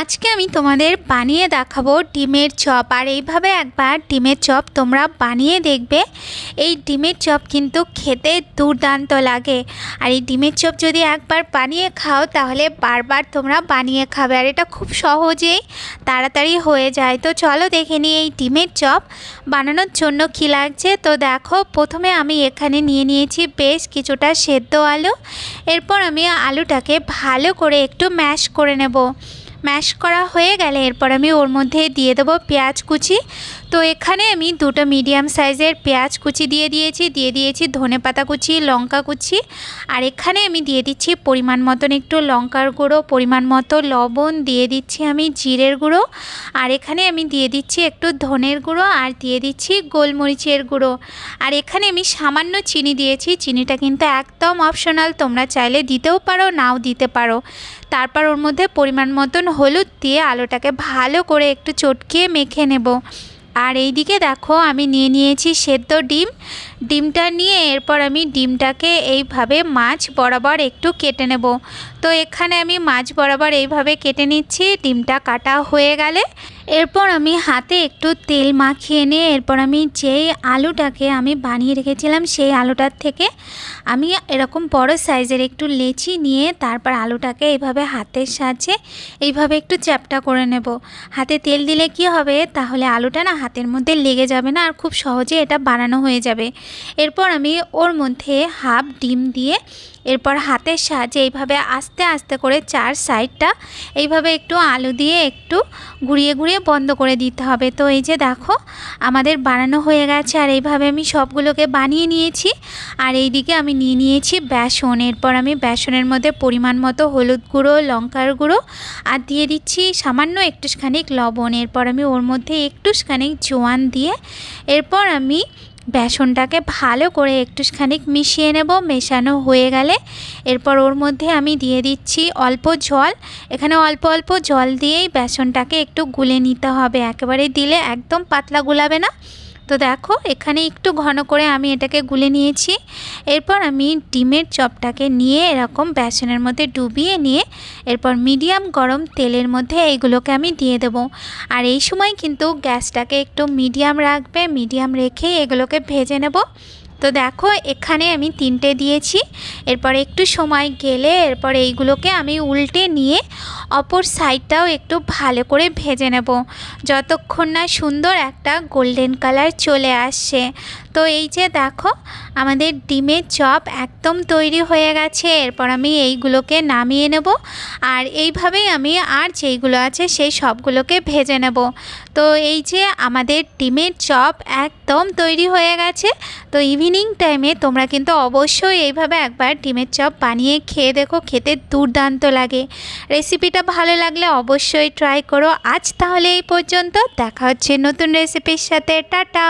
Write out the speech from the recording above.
আজকে আমি তোমাদের বানিয়ে দেখাবো ডিমের চপ। আর এইভাবে একবার ডিমের চপ তোমরা বানিয়ে দেখবে। এই ডিমের চপ কিন্তু খেতে দুর্দান্ত লাগে। আর এই ডিমের চপ যদি একবার বানিয়ে খাও, তাহলে বারবার তোমরা বানিয়ে খাবে। আর এটা খুব সহজেই তাড়াতাড়ি হয়ে যায়। তো চলো দেখে নিই এই ডিমের চপ বানানোর জন্য কী লাগছে। তো দেখো, প্রথমে আমি এখানে নিয়ে নিয়েছি বেশ কিছুটা সেদ্ধ আলু। এরপর আমি আলুটাকে ভালো করে একটু ম্যাশ করে নেব। ম্যাশ করা হয়ে গেলে এরপর আমি ওর মধ্যে দিয়ে দেবো পেঁয়াজ কুচি। তো এখানে আমি দুটো মিডিয়াম সাইজের পেঁয়াজ কুচি দিয়ে দিয়েছি। দিয়ে দিয়েছি ধনে পাতা কুচি, লঙ্কা কুচি। আর এখানে আমি দিয়ে দিচ্ছি পরিমাণ মতন একটু লঙ্কার গুঁড়ো, পরিমাণ মতো লবণ। দিয়ে দিচ্ছি আমি জিরের গুঁড়ো। আর এখানে আমি দিয়ে দিচ্ছি একটু ধনের গুঁড়ো আর দিয়ে দিচ্ছি গোলমরিচের গুঁড়ো। আর এখানে আমি সামান্য চিনি দিয়েছি। চিনিটা কিন্তু একদম অপশনাল তোমরা চাইলে দিতেও পারো, নাও দিতে পারো। তারপর ওর মধ্যে পরিমাণ মতন হলুদ দিয়ে আলোটাকে ভালো করে একটু চটকিয়ে মেখে নেব। আর এই দিকে দেখো আমি নিয়ে নিয়েছি সেদ্ধ ডিম। ডিমটা নিয়ে এরপর আমি ডিমটাকে এইভাবে মাছ বরাবর একটু কেটে নেব। তো এখানে আমি মাছ বরাবর এইভাবে কেটে নিচ্ছি, ডিমটা কাটা হয়ে গেলে। এরপর আমি হাতে একটু তেল মাখিয়ে নিয়ে এরপর আমি যেই আলুটাকে আমি বানিয়ে রেখেছিলাম সেই আলুটার থেকে আমি এরকম বড় সাইজের একটু লেচি নিয়ে তারপর আলুটাকে এইভাবে হাতের সাহায্যে এইভাবে একটু চ্যাপটা করে নেব। হাতে তেল দিলে কি হবে? তাহলে আলুটা না হাতের মধ্যে লেগে যাবে না আর খুব সহজে এটা বানানো হয়ে যাবে। এরপর আমি ওর মধ্যে হাফ ডিম দিয়ে এরপর হাতের সাহায্যে এইভাবে আস্তে আস্তে করে চার সাইডটা এইভাবে একটু আলু দিয়ে একটু ঘুরিয়ে ঘুরিয়ে বন্ধ করে দিতে হবে। তো এই যে দেখো, আমাদের বানানো হয়ে গেছে আর এইভাবে আমি সবগুলোকে বানিয়ে নিয়েছি। আর এই দিকে আমি নিয়ে নিয়েছি বেসন। এরপর আমি বেসনের মধ্যে পরিমাণ মতো হলুদ গুঁড়ো, লঙ্কার গুঁড়ো আর দিয়ে দিচ্ছি সামান্য একটুখানিক লবণ। এরপর আমি ওর মধ্যে একটুখানিক জোয়ান দিয়ে এরপর আমি বেসনটাকে ভালো করে একটুখানি মিশিয়ে নেব, মেশানো হয়ে গেলে। এরপর ওর মধ্যে আমি দিয়ে দিচ্ছি অল্প জল। এখানে অল্প অল্প জল দিয়েই বেসনটাকে একটু গুলে নিতে হবে। একেবারে দিলে একদম পাতলা গুলাবে না। তো দেখো, এখানে একটু ঘন করে আমি এটাকে গুলে নিয়েছি। এরপর আমি ডিমের চপটাকে নিয়ে এরকম বেসনের মধ্যে ডুবিয়ে নিয়ে এরপর মিডিয়াম গরম তেলের মধ্যে এইগুলোকে আমি দিয়ে দেবো। আর এই সময় কিন্তু গ্যাসটাকে একটু মিডিয়াম রাখবে, মিডিয়াম রেখে এগুলোকে ভেজে নেব। তো দেখো, এখানে আমি তিনটে দিয়েছি। এরপর একটু সময় গেলে এরপর এইগুলোকে আমি উল্টে নিয়ে অপর সাইডটাও একটু ভালো করে ভেজে নেব। যতক্ষণ না সুন্দর একটা গোল্ডেন কালার চলে আসছে। তো এই যে দেখো, আমাদের ডিমের চপ একদম তৈরি হয়ে গেছে। এরপর আমি এইগুলোকে নামিয়ে নেব আর এইভাবেই আমি আর যেইগুলো আছে সেই সবগুলোকে ভেজে নেব। তো এই যে আমাদের ডিমের চপ একদম তৈরি হয়ে গেছে। তো ইভিনিং টাইমে তোমরা কিন্তু অবশ্যই এইভাবে একবার ডিমের চপ বানিয়ে খেয়ে দেখো, খেতে দুর্দান্ত লাগে। রেসিপিটা ভালো লাগলে অবশ্যই ট্রাই করো। আজ তাহলে এই পর্যন্ত, দেখা হচ্ছে নতুন রেসিপির সাথে। টাটা!